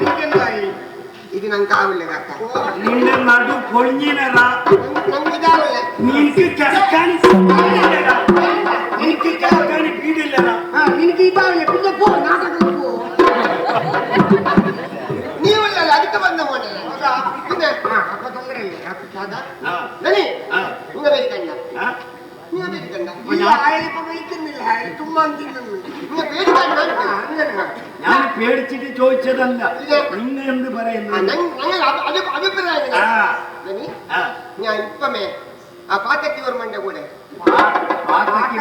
ಬಿಕ್ಕಂತಾಯಿ ಇದು ನಂಗೆ ಆವಿಲ್ಲ ಕಾಕ ನಿನ್ನ ನಡು ಕೊಳಿನರ ನಂಗೆ ಇದಾವಲ್ಲ ನಿನಗೆ ಕಸ್ಕಾನಿ ಸುಮ್ಮನಿಲ್ಲ ನಿನಗೆ ಕಸ್ಕಾನಿ ಬೀಡಿಲ್ಲ ಹಾ ನಿನಗೆ ಇದಾವಲ್ಲ ಬಿಲ್ಲ ಪೋ ನಾಟಕ ಪೋ ನೀವಲ್ಲ ಅದಕ್ಕೆ ಬಂದ ಮನೆ ಹೌದಾ ಇದೆ ಹಾ ಅಪ್ಪ ತೊಂದರೆ ಇಲ್ಲ ಯಾಕೆ ಸಾದಾ ನನಿ ഞങ്ങൾ പേടിച്ചിട്ട് ചോദിച്ചതല്ല. നിങ്ങൾ എന്ത് പറയുന്നു. ഞാൻ ഇപ്പമേ ആ പാത്തക്കി വർമ്മന്റെ കൂടെ. പാത്തക്ക്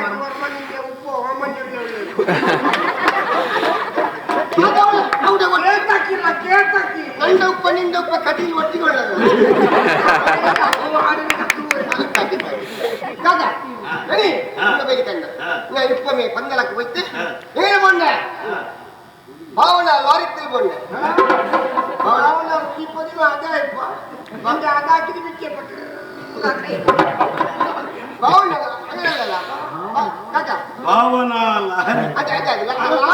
ഉപ്പ് ഓമഞ്ഞൊക്കെ ತಂದೆ ನಾನು ಇಪ್ಪೊಮ್ಮೆ ಪಂದಲಕ್ಕೆ ಹೋಯ್ತು ಏನು ಬಂದೆ ಭಾವನ ಲಾರಿತ್ತಲ್ಲಿ ಬಂದೆ ಭಾವನ ಇಪ್ಪದಿನ ಅದಾಯಪ್ಪ ಬಂದೆ ಅದಾಕಿದ ಬಿಟ್ಟೆ ಭಾವನ ಭಾವನ ಅದೇ ಅದೇ ಅಲ್ಲ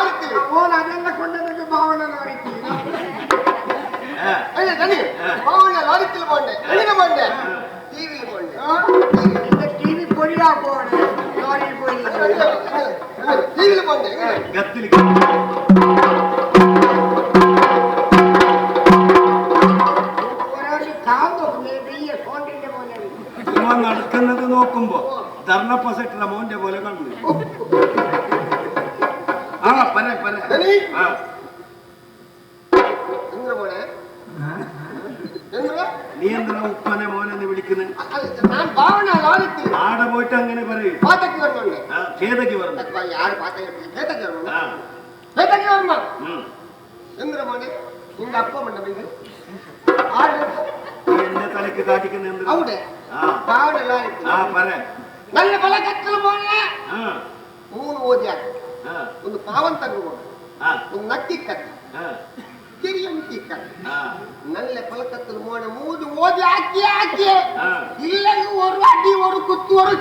ടിവിയിൽ പോണ്ടേ പോലെ നടക്കുന്നത് നോക്കുമ്പോ ധർണപ്പസട്ടുള്ള മോന്റെ പോലെ കണ്ടു. ആ പറ നനി ആ. നീ എന്തിനാ ഉപ്പനെ മോനെന്ന് വിളിക്കുന്നത് ആടെ പോയിട്ട് അങ്ങനെ പറയൂ കേതക്ക് പറഞ്ഞു എന്നെ തലക്ക് കാട്ടിക്കുന്ന നല്ല பழக்கத்தில் மூணு ஓதியாக ஒன்று பாவம் தங்குவோம் நக்கி கட்டு ಕಿರಿಯಂತಿಕ நல்ல பழக்கத்தில் மோன மூது ஓதி ஆக்கி ஆக்கி. இல்லைன்னு ஒரு அடி ஒரு குத்து ஒரு